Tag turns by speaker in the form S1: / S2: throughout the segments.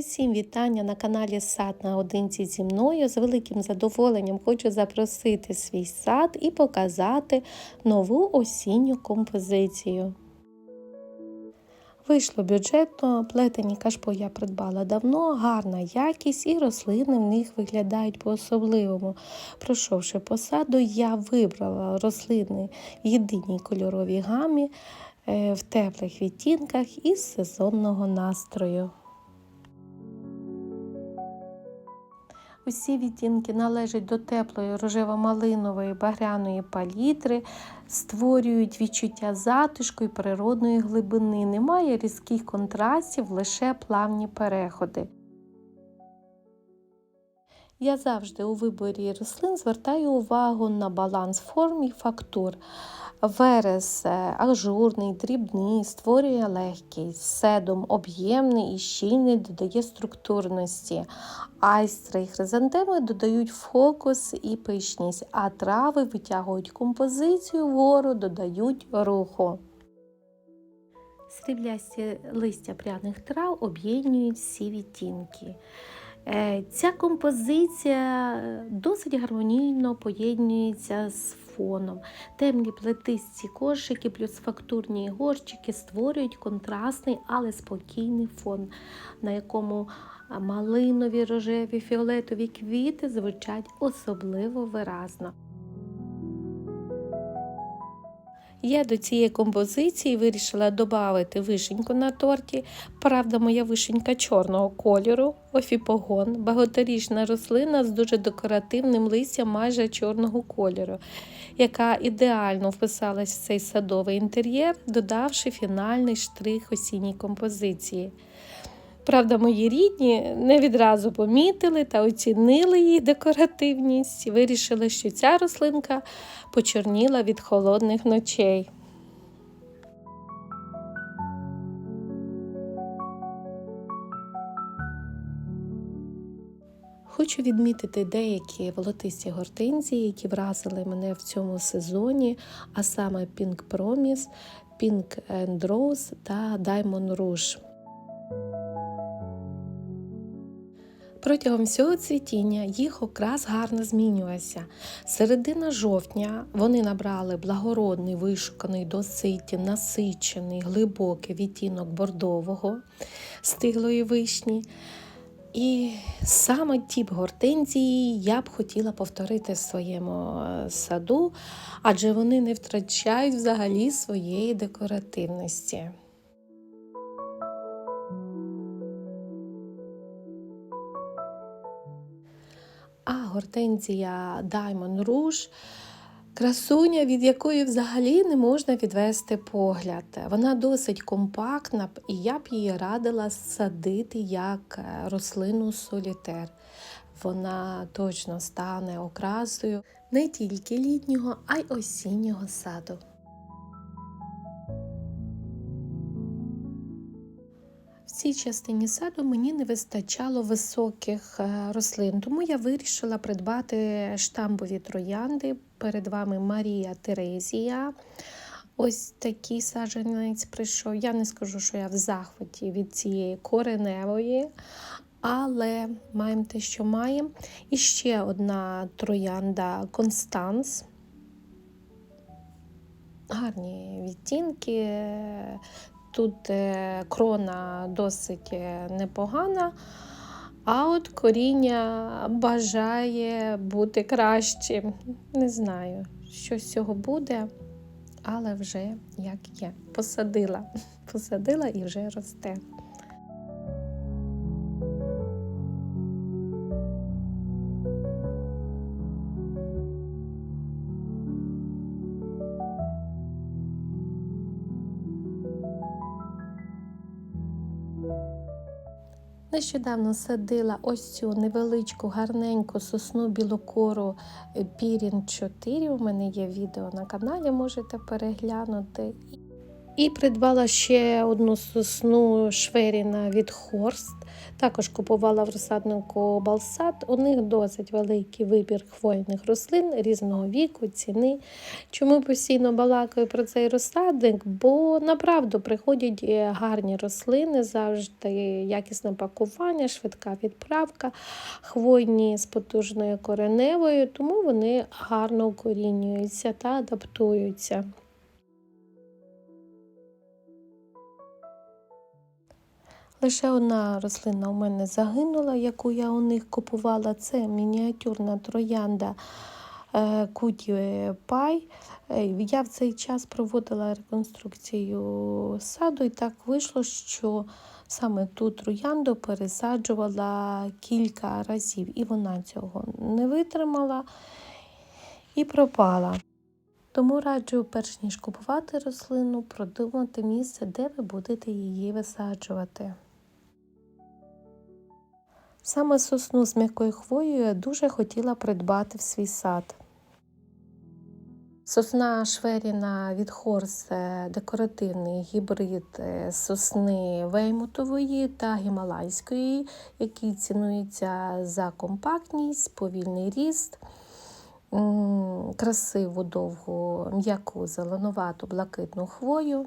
S1: Усім вітання на каналі Сад наодинці зі мною. З великим задоволенням хочу запросити свій сад і показати нову осінню композицію. Вийшло бюджетно, плетені кашпо я придбала давно, гарна якість і рослини в них виглядають по-особливому. Пройшовши по саду, я вибрала рослини в єдиній кольоровій гамі е, в теплих відтінках із сезонного настрою. Усі відтінки належать до теплої рожево-малинової багряної палітри, створюють відчуття затишку і природної глибини. Немає різких контрастів, лише плавні переходи. Я завжди у виборі рослин звертаю увагу на баланс форм і фактур. Верес е, ажурний, дрібний, створює легкість, седум об'ємний і щільний додає структурності. Айстри і хризантеми додають фокус і пишність, а трави витягують композицію вгору, додають руху. Сріблясті листя пряних трав об'єднують всі відтінки. Е, Ця композиція досить гармонійно поєднується з фоном. Темні плетисті кошики плюс фактурні горщики створюють контрастний, але спокійний фон, на якому малинові, рожеві, фіолетові квіти звучать особливо виразно. Я до цієї композиції вирішила додати вишеньку на торті. Правда, моя вишенька чорного кольору, офіпогон, багаторічна рослина з дуже декоративним листям майже чорного кольору, яка ідеально вписалась в цей садовий інтер'єр, додавши фінальний штрих осінній композиції. Правда, мої рідні не відразу помітили та оцінили її декоративність і вирішили, що ця рослинка почорніла від холодних ночей. Хочу відмітити деякі волотисті гортензії, які вразили мене в цьому сезоні, а саме Pink Promise, Pink and Rose та Diamond Rouge. Протягом всього цвітіння їх окрас гарно змінювався. Середина жовтня вони набрали благородний, вишуканий доситі, насичений, глибокий відтінок бордового стиглої вишні. І саме тіп гортензії я б хотіла повторити в своєму саду, адже вони не втрачають взагалі своєї декоративності. Гортензія Diamond Rouge красуня, від якої взагалі не можна відвести погляд. Вона досить компактна, і я б її радила садити як рослину солітер. Вона точно стане окрасою не тільки літнього, а й осіннього саду. В цій частині саду мені не вистачало високих рослин, тому я вирішила придбати штамбові троянди. Перед вами Марія Терезія. Ось такий саджанець прийшов. Я не скажу, що я в захваті від цієї кореневої, але маємо те, що маємо. І ще одна троянда Констанс. Гарні відтінки. Тут крона досить непогана, а от коріння бажає бути кращим. Не знаю, що з цього буде, але вже як є. Посадила, посадила і вже росте. Нещодавно садила ось цю невеличку, гарненьку сосну білокору Пірін 4. У мене є відео на каналі, можете переглянути. І придбала ще одну сосну шверіна від Хорст. Також купувала в розсаднику Балсад. У них досить великий вибір хвойних рослин різного віку, ціни. Чому постійно балакаю про цей розсадник? Бо направду приходять е, гарні рослини, завжди якісне пакування, швидка відправка, хвойні з потужною кореневою, тому вони гарно укорінюються та адаптуються. Лише одна рослина у мене загинула, яку я у них купувала. Це мініатюрна троянда е, Куті Пай. Е, Я в цей час проводила реконструкцію саду, і так вийшло, що саме ту троянду пересаджувала кілька разів, і вона цього не витримала і пропала. Тому раджу, перш ніж купувати рослину, продумати місце, де ви будете її висаджувати. Саме сосну з м'якою хвоєю я дуже хотіла придбати в свій сад. Сосна шверіна від Хорс декоративний гібрид сосни веймутової та гімалайської, який цінується за компактність, повільний ріст, красиву довгу м'яку зеленувату блакитну хвою.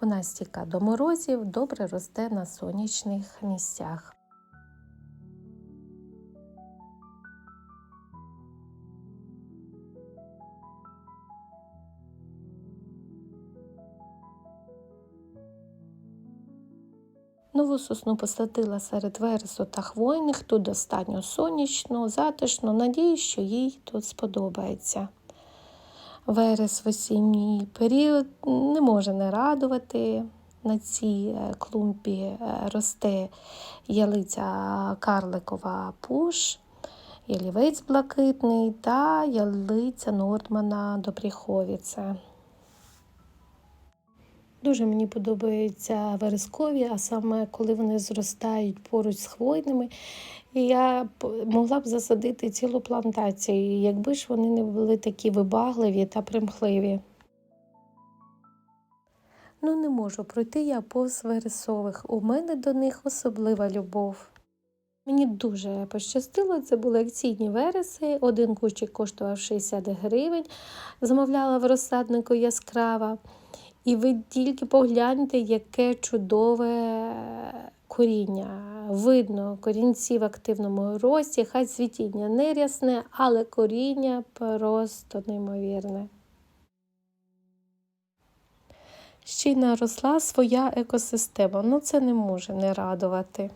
S1: Вона стіка до морозів, добре росте на сонячних місцях. Нову сосну посадила серед вересу та хвойних, тут достатньо сонячно, затишно. Надіюсь, що їй тут сподобається. Верес в осінній період не може не радувати. На цій клумбі росте ялиця карликова пуш, ялівець блакитний та ялиця Нордмана Добріховіце. Дуже мені подобаються верескові, а саме коли вони зростають поруч з хвойними. І я могла б засадити цілу плантацію, якби ж вони не були такі вибагливі та примхливі. Ну, не можу пройти я повз вересових. У мене до них особлива любов. Мені дуже пощастило, це були акційні вереси. Один кущик коштував 60 гривень, замовляла в розсаднику яскрава. І ви тільки погляньте, яке чудове коріння. Видно, корінці в активному рості, хай світіння не рясне, але коріння просто неймовірне. Ще й наросла своя екосистема, ну це не може не радувати.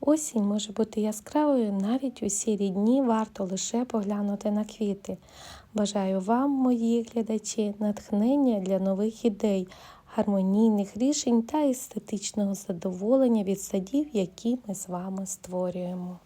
S1: Осінь може бути яскравою навіть у сірі дні варто лише поглянути на квіти. Бажаю вам, мої глядачі, натхнення для нових ідей, гармонійних рішень та естетичного задоволення від садів, які ми з вами створюємо.